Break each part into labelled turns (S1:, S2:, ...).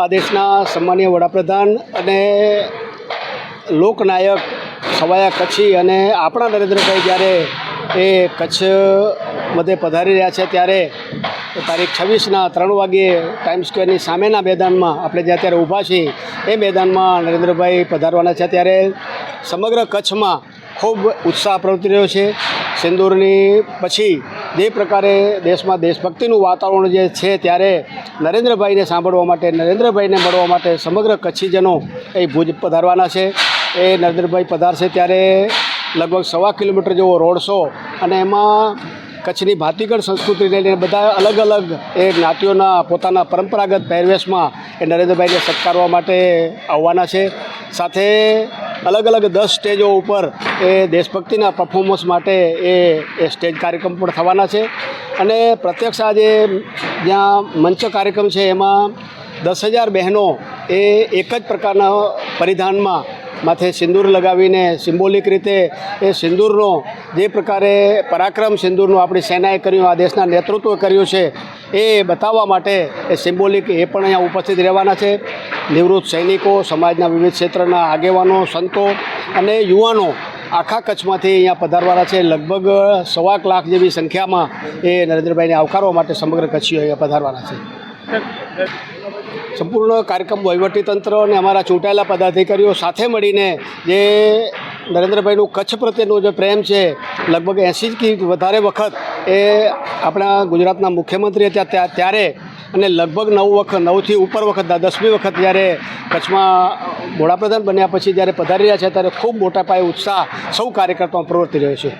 S1: આ દેશના સન્માનીય વડાપ્રધાન અને લોકનાયક સવાયા કચ્છી અને આપણા નરેન્દ્રભાઈ જ્યારે એ કચ્છ બધે પધારી રહ્યા છે ત્યારે તારીખ છવ્વીસના ત્રણ વાગ્યે ટાઈમ સ્ક્વેરની સામેના મેદાનમાં આપણે જ્યાં અત્યારે ઊભા છીએ, એ મેદાનમાં નરેન્દ્રભાઈ પધારવાના છે. ત્યારે સમગ્ર કચ્છમાં ખૂબ ઉત્સાહ પ્રવર્તી રહ્યો છે. સિંદૂરની પછી જે પ્રકારે દેશમાં દેશભક્તિનું વાતાવરણ જે છે ત્યારે નરેન્દ્રભાઈને સાંભળવા માટે, નરેન્દ્રભાઈને મળવા માટે સમગ્ર કચ્છીજનો એ ભુજ પધારવાના છે. એ નરેન્દ્રભાઈ પધારશે ત્યારે લગભગ સવા કિલોમીટર જેવો રોડ શો અને એમાં કચ્છની ભાતીગળ સંસ્કૃતિને લઈને બધા અલગ અલગ એ જ્ઞાતિઓના પોતાના પરંપરાગત પહેરવેશમાં એ નરેન્દ્રભાઈને સત્કારવા માટે આવવાના છે. સાથે અલગ અલગ દસ સ્ટેજો ઉપર એ દેશભક્તિના પરફોર્મન્સ માટે એ એ સ્ટેજ કાર્યક્રમ પણ થવાના છે. અને પ્રત્યક્ષ આજે જ્યાં મંચ કાર્યક્રમ છે, એમાં દસ હજાર બહેનો એ એક જ પ્રકારના પરિધાનમાં માથે સિંદૂર લગાવીને સિમ્બોલિક રીતે એ સિંદૂરનો જે પ્રકારે પરાક્રમ સિંદૂરનું આપણી સેનાએ કર્યું, આ દેશના નેતૃત્વ કર્યું છે, એ બતાવવા માટે એ સિમ્બોલિક એ પણ અહીંયા ઉપસ્થિત રહેવાના છે. નિવૃત્ત સૈનિકો, સમાજના વિવિધ ક્ષેત્રના આગેવાનો, સંતો અને યુવાનો આખા કચ્છમાંથી અહીંયા પધારવાના છે. લગભગ સવા લાખ જેવી સંખ્યામાં એ નરેન્દ્રભાઈને આવકારવા માટે સમગ્ર કચ્છીઓ અહીંયા પધારવાના છે. સંપૂર્ણ કાર્યક્રમ વહીવટીતંત્ર અને અમારા ચૂંટાયેલા પદાધિકારીઓ સાથે મળીને જે નરેન્દ્રભાઈનું કચ્છ પ્રત્યેનો જે પ્રેમ છે લગભગ એંસી કે વધારે વખત એ આપણા ગુજરાતના મુખ્યમંત્રી હતા ત્યાં ત્યારે અને લગભગ નવ વખત નવથી ઉપર વખત દસમી વખત જ્યારે કચ્છમાં વડાપ્રધાન બન્યા પછી જ્યારે પધારી રહ્યા છે ત્યારે ખૂબ મોટા પાયે ઉત્સાહ સૌ કાર્યકર્તાઓ પ્રવર્તી રહ્યો છે.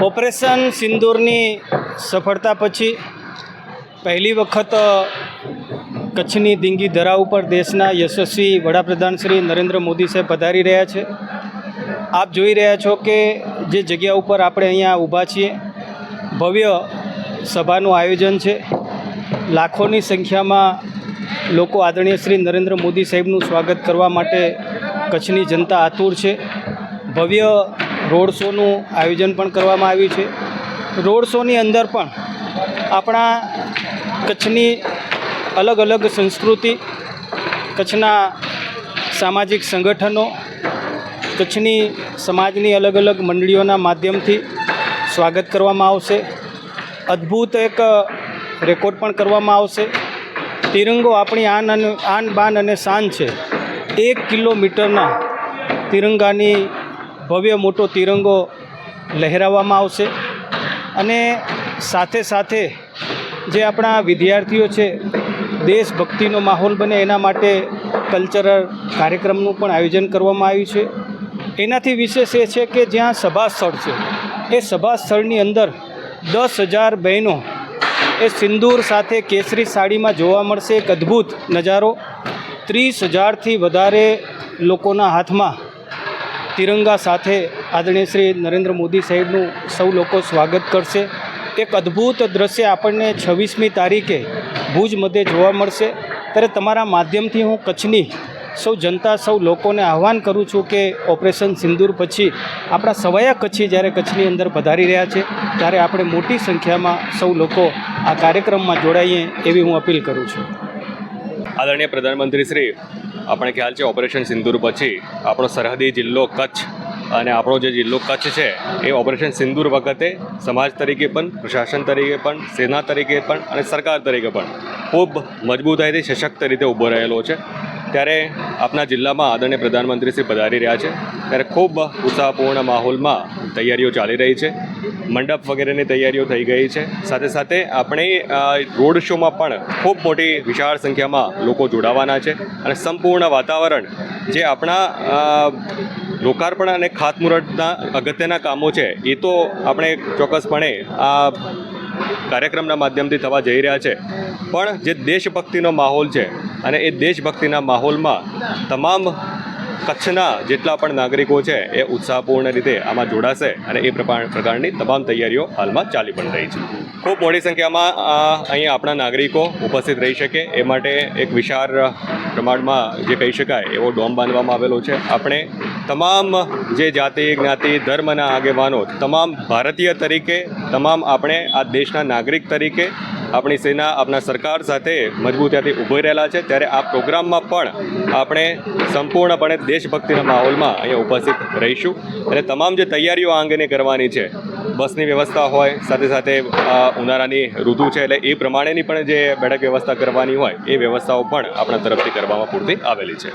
S2: ઓપરેશન સિંદૂરની સફળતા પછી પહેલી વખત કચ્છની દિંગી ધરા ઉપર દેશના યશસ્વી વડાપ્રધાન શ્રી નરેન્દ્ર મોદી સાહેબ પધારી રહ્યા છે. આપ જોઈ રહ્યા છો કે જે જગ્યા ઉપર આપણે અહીંયા ઊભા છીએ, ભવ્ય સભાનું આયોજન છે. લાખોની સંખ્યામાં લોકો આદરણીય શ્રી નરેન્દ્ર મોદી સાહેબનું સ્વાગત કરવા માટે કચ્છની જનતા આતુર છે. ભવ્ય રોડ શોનું આયોજન પણ કરવામાં આવ્યું છે. રોડ શોની અંદર પણ આપણા કચ્છની અલગ અલગ સંસ્કૃતિ, કચ્છના સામાજિક સંગઠનો, કચ્છની સમાજની અલગ અલગ મંડળીઓના માધ્યમથી સ્વાગત કરવામાં આવશે. અદ્ભુત એક રેકોર્ડ પણ કરવામાં આવશે. તિરંગો આપણી આન અને, આન બાન અને શાન છે. એક કિલોમીટરના તિરંગાની ભવ્ય મોટો તિરંગો લહેરાવવામાં આવશે. અને સાથે સાથે જે આપણા વિદ્યાર્થીઓ છે, દેશભક્તિનો માહોલ બને એના માટે કલ્ચરલ કાર્યક્રમનું પણ આયોજન કરવામાં આવ્યું છે. એનાથી વિશેષ એ છે કે જ્યાં સભા સ્થળ છે, એ સભા સ્થળની અંદર દસ હજાર બહેનો એ સિંદૂર સાથે કેસરી સાડીમાં જોવા મળશે એક અદ્ભુત નજારો. ત્રીસ હજારથી વધારે લોકોના હાથમાં તિરંગા સાથે આદરણીય શ્રી નરેન્દ્ર મોદી સાહેબનું સૌ લોકો સ્વાગત કરશે. એક અદ્ભુત દ્રશ્ય આપણને છવ્વીસમી તારીખે ભુજ મધ્યે જોવા મળશે. ત્યારે તમારા માધ્યમથી હું કચ્છની સૌ જનતા, સૌ લોકોને આહ્વાન કરું છું કે ઓપરેશન સિંદૂર પછી આપણા સવાયા કચ્છી જ્યારે કચ્છની અંદર પધારી રહ્યા છે, ત્યારે આપણે મોટી સંખ્યામાં સૌ લોકો આ કાર્યક્રમમાં જોડાઈએ એવી હું અપીલ કરું છું.
S3: આદરણીય પ્રધાનમંત્રી શ્રી આપણે ખ્યાલ છે ઓપરેશન સિંદૂર પછી આપણો સરહદી જિલ્લો કચ્છ અને આપણો જે જિલ્લો કચ્છ છે, એ ઓપરેશન સિંદૂર વખતે સમાજ તરીકે પણ, પ્રશાસન તરીકે પણ, સેના તરીકે પણ અને સરકાર તરીકે પણ ખૂબ મજબૂતાઈથી સશક્ત રીતે ઊભો રહેલો છે. ત્યારે આપણા જિલ્લામાં આદરણીય પ્રધાનમંત્રી શ્રી પધારી રહ્યા છે. ત્યારે ખૂબ ઉત્સાહપૂર્ણ માહોલમાં તૈયારીઓ ચાલી રહી છે. મંડપ વગેરેની તૈયારીઓ થઈ ગઈ છે. સાથે સાથે આપણે રોડ શોમાં પણ ખૂબ મોટી વિશાળ સંખ્યામાં લોકો જોડાવાના છે અને સંપૂર્ણ વાતાવરણ જે આપણા લોકાર્પણ અને ખાતમુહૂર્તના અગત્યના કામો છે, એ તો આપણે ચોક્કસપણે આ કાર્યક્રમના માધ્યમથી થવા જઈ રહ્યા છે. પણ જે દેશભક્તિનો માહોલ છે અને એ દેશભક્તિના માહોલમાં તમામ કચ્છના જેટલા પણ નાગરિકો છે એ ઉત્સાહપૂર્ણ રીતે આમાં જોડાશે અને એ પ્રકાર- પ્રકારની તમામ તૈયારીઓ હાલમાં ચાલી પણ રહી છે. ખૂબ મોટી સંખ્યામાં અહીં આપણા નાગરિકો ઉપસ્થિત રહી શકે. એ માટે એક વિશાળ પ્રમાણમાં જે કહી શકાય એવો ડોમ બાંધવામાં આવેલો છે. આપણે તમામ જે જાતિ, જ્ઞાતિ, ધર્મના આગેવાનો, તમામ ભારતીય તરીકે, તમામ આપણે આ દેશના નાગરિક તરીકે આપણી સેના આપણા સરકાર સાથે મજબૂતીથી ઊભી રહેલા છે. ત્યારે આ પ્રોગ્રામમાં પણ આપણે સંપૂર્ણપણે દેશભક્તિના માહોલમાં અહીંયા ઉપસ્થિત રહીશું. અને તમામ જે તૈયારીઓ આ અંગેની કરવાની છે, બસની વ્યવસ્થા હોય, સાથે સાથે ઉનાળાની ઋતુ છે, એટલે એ પ્રમાણેની પણ જે બેઠક વ્યવસ્થા કરવાની હોય, એ વ્યવસ્થાઓ પણ આપણા તરફથી કરવામાં પૂરતી આવેલી છે.